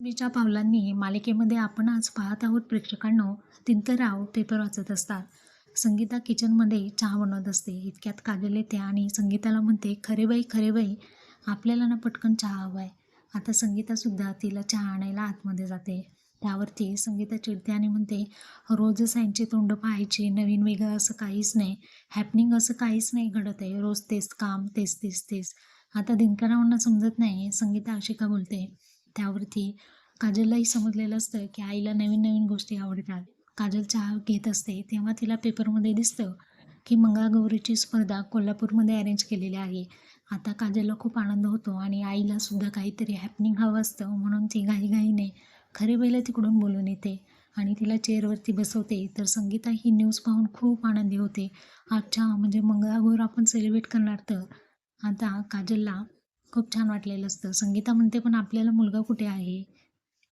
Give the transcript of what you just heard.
मीच्या पावलांनी मालिकेमध्ये आपण आज पाहत आहोत प्रेक्षकांनो तिंतराव पेपर वाचत असतात. संगीता किचनमध्ये चहा बनवत असते. इतक्यात काजल येते आणि संगीताला म्हणते खरे बाई खरे बाई आपल्याला ना पटकन चहा हवा आहे आता संगीतासुद्धा तिला चहा आणायला आतमध्ये जाते. त्यावरती संगीता चिडते आणि म्हणते रोजच यांची तोंड पाहायची नवीन वेगळं असं काहीच नाही. हॅपनिंग असं काहीच नाही घडत आहे. रोज तेच काम तेच तेच तेच. आता दिनकरावांना समजत नाही. संगीता अशी का बोलते त्यावरती काजललाही समजलेलं असतं की आईला नवीन नवीन गोष्टी आवडतात. काजल चहा घेत असते तेव्हा तिला पेपरमध्ये दिसतं की मंगळागौरीची स्पर्धा कोल्हापूरमध्ये अरेंज केलेली आहे. आता काजलला खूप आनंद होतो आणि आईला सुद्धा काहीतरी हॅपनिंग हवं असतं म्हणून ती घाईघाईने खरे बैला तिकडून बोलून येते आणि तिला चेअरवरती बसवते. तर संगीता ही न्यूज पाहून खूप आनंदी होते. अच्छा म्हणजे मंगळागौर आपण सेलिब्रेट करणार तर आता काजलला खूप छान वाटलेलं असतं. संगीता म्हणते पण आपल्याला मुलगा कुठे आहे?